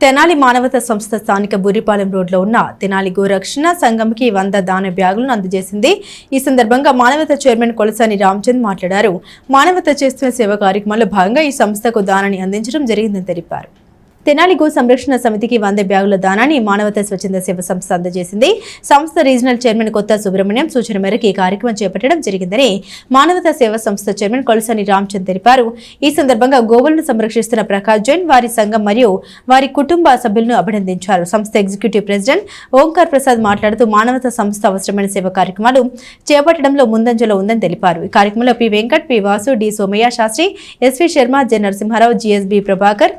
తెనాలి మానవత సంస్థ స్థానిక బురిపాలెం రోడ్లో ఉన్న తెనాలి గోరక్షణ సంఘంకి వంద దాన బ్యాగులను అందజేసింది. ఈ సందర్భంగా మానవత చైర్మన్ కొలసాని రామ్చంద్ మాట్లాడారు. మానవత చేస్తున్న సేవ కార్యక్రమంలో భాగంగా ఈ సంస్థకు దానాన్ని అందించడం జరిగిందని తెలిపారు. తెనాలి గో సంరక్షణ సమితికి వంద బ్యాగుల దానాన్ని మానవత స్వచ్ఛంద సేవ సంస్థ అందజేసింది. సంస్థ రీజనల్ చైర్మన్ కొత్త సుబ్రహ్మణ్యం సూచన మేరకు ఈ కార్యక్రమం చేపట్టడం జరిగిందని మానవత సేవ సంస్థ చైర్మన్ కొలసాని రామ్చంద్ తెలిపారు. ఈ సందర్భంగా గోవులను సంరక్షిస్తున్న ప్రకాష్ జైన్ వారి సంఘం మరియు వారి కుటుంబ సభ్యులను అభినందించారు. సంస్థ ఎగ్జిక్యూటివ్ ప్రెసిడెంట్ ఓంకార్ ప్రసాద్ మాట్లాడుతూ మానవత సంస్థ అవసరమైన సేవ కార్యక్రమాలు చేపట్టడంలో ముందంజలో ఉందని తెలిపారు. ఈ కార్యక్రమంలో P Venkat P Vasu D Somayya Sastry SV Sharma J Narasimharao GSB Prabhakar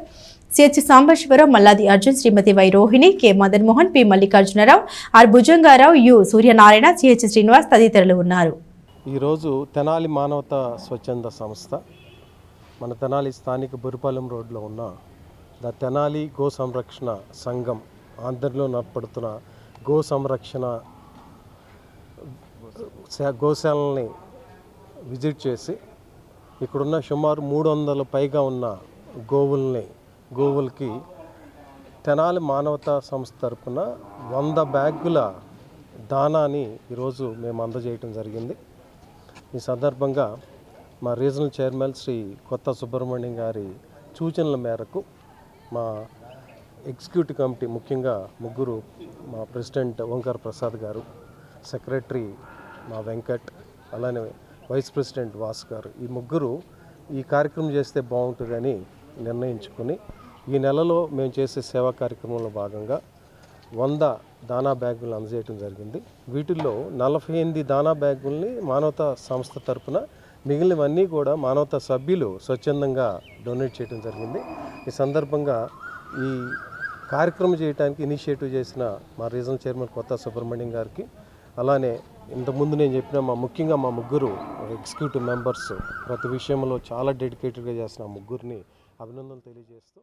CH Sambasivarao Malladi Arjun Srimathi Y Rohini K. Madan Mohan P. Mallikarjunarao R. Bhujangarao U. Suryanarayana CH Srinivas తదితరులు ఉన్నారు. ఈరోజు తెనాలి మానవత స్వచ్ఛంద సంస్థ మన తెనాలి స్థానిక బురిపాలెం రోడ్లో ఉన్న ద తెనాలి గో సంరక్షణ సంఘం ఆంధ్రలో నడపడుతున్న గో సంరక్షణ గోశాలని విజిట్ చేసి ఇక్కడున్న సుమారు మూడు వందల పైగా ఉన్న గోవుల్ని గోవులకి తెనాలి మానవతా సంస్థ తరపున వంద బ్యాగుల దానాని ఈరోజు మేము అందజేయటం జరిగింది. ఈ సందర్భంగా మా రీజనల్ చైర్మన్ శ్రీ కొత్త సుబ్రహ్మణ్యం గారి సూచనల మేరకు మా ఎగ్జిక్యూటివ్ కమిటీ ముఖ్యంగా ముగ్గురు మా ప్రెసిడెంట్ ఓంకార్ ప్రసాద్ గారు సెక్రటరీ మా వెంకట్ అలానే వైస్ ప్రెసిడెంట్ వాస్ గారు ఈ ముగ్గురు ఈ కార్యక్రమం చేస్తే బాగుంటుందని నిర్ణయించుకొని ఈ నెలలో మేము చేసే సేవా కార్యక్రమంలో భాగంగా వంద దానా బ్యాగులు అందజేయడం జరిగింది. వీటిల్లో నలభై ఎనిమిది దానా బ్యాగుల్ని మానవతా సంస్థ తరపున మిగిలినవన్నీ కూడా మానవతా సభ్యులు స్వచ్ఛందంగా డొనేట్ చేయడం జరిగింది. ఈ సందర్భంగా ఈ కార్యక్రమం చేయడానికి ఇనిషియేటివ్ చేసిన మా రీజనల్ చైర్మన్ కొత్త సుబ్రహ్మణ్యం గారికి అలానే ఇంతకుముందు నేను చెప్పిన మా ముఖ్యంగా మా ముగ్గురు ఎగ్జిక్యూటివ్ మెంబర్స్ ప్రతి విషయంలో చాలా డెడికేటెడ్గా చేసిన ముగ్గురిని అభినందనలు తెలియజేస్తూ.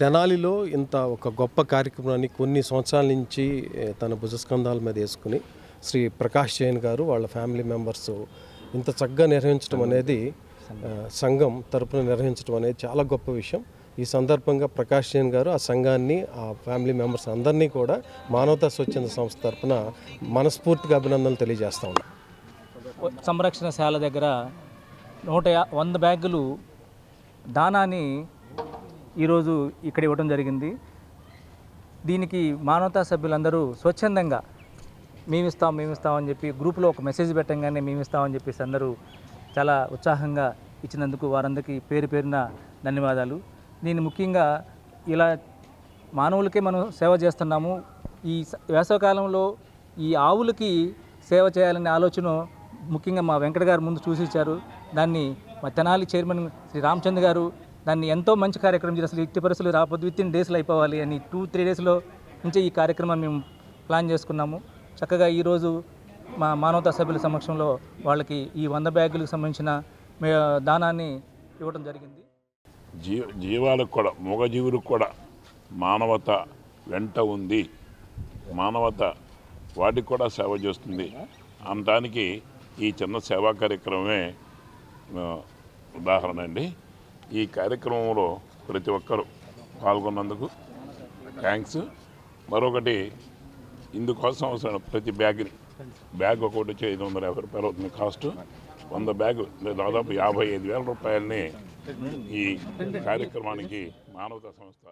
తెనాలిలో ఇంత ఒక గొప్ప కార్యక్రమాన్ని కొన్ని సంవత్సరాల నుంచి తన భుజస్కంధాల మీద వేసుకుని శ్రీ ప్రకాష్ జైన్ గారు వాళ్ళ ఫ్యామిలీ మెంబర్స్ ఇంత చక్కగా నిర్వహించడం అనేది సంఘం తరపున నిర్వహించడం అనేది చాలా గొప్ప విషయం. ఈ సందర్భంగా ప్రకాష్ జైన్ గారు ఆ సంఘాన్ని ఆ ఫ్యామిలీ మెంబర్స్ అందరినీ కూడా మానవతా స్వచ్ఛంద సంస్థ తరపున మనస్ఫూర్తిగా అభినందనలు తెలియజేస్తా ఉన్నాం. సంరక్షణశాల దగ్గర నూట వంద బ్యాగులు దానాన్ని ఈరోజు ఇక్కడ ఇవ్వడం జరిగింది. దీనికి మానవతా సభ్యులందరూ స్వచ్ఛందంగా మేము ఇస్తాం మేము ఇస్తామని చెప్పి గ్రూప్లో ఒక మెసేజ్ పెట్టంగానే మేమిస్తామని చెప్పేసి అందరూ చాలా ఉత్సాహంగా ఇచ్చినందుకు వారందరికీ పేరు పేరున ధన్యవాదాలు. నేను ముఖ్యంగా ఇలా మానవులకే మనం సేవ చేస్తున్నాము. ఈ వేసవకాలంలో ఈ ఆవులకి సేవ చేయాలనే ఆలోచన ముఖ్యంగా మా వెంకట గారు ముందు చూసి ఇచ్చారు. దాన్ని మా తెనాలి చైర్మన్ శ్రీ రామచంద్ర గారు దాన్ని ఎంతో మంచి కార్యక్రమం చేసి అసలు ఇట్టి పరిస్థితులు రాకపోతే విత్ ఇన్ డేస్లో అయిపోవాలి అని టూ త్రీ డేస్లో నుంచే ఈ కార్యక్రమాన్ని మేము ప్లాన్ చేసుకున్నాము. చక్కగా ఈరోజు మా మానవతా సభ్యుల సమక్షంలో వాళ్ళకి ఈ వంద బ్యాగులకు సంబంధించిన దానాన్ని ఇవ్వడం జరిగింది. జీ జీవాలకు కూడా మూగజీవులకు కూడా మానవత వెంట ఉంది. మానవత వాటికి కూడా సేవ చేస్తుంది. అంతానికి ఈ చిన్న సేవా కార్యక్రమమే ఉదాహరణ అండి ఈ కార్యక్రమంలో ప్రతి ఒక్కరూ పాల్గొన్నందుకు థ్యాంక్స్. మరొకటి ఇందుకోసం అవసరం ప్రతి బ్యాగ్ని బ్యాగ్ ఒకటి వచ్చి ఐదు వందల యాభై రూపాయలు అవుతుంది కాస్ట్. వంద బ్యాగు దాదాపు యాభై ఐదు వేల రూపాయలని ఈ కార్యక్రమానికి మానవతా సంస్థ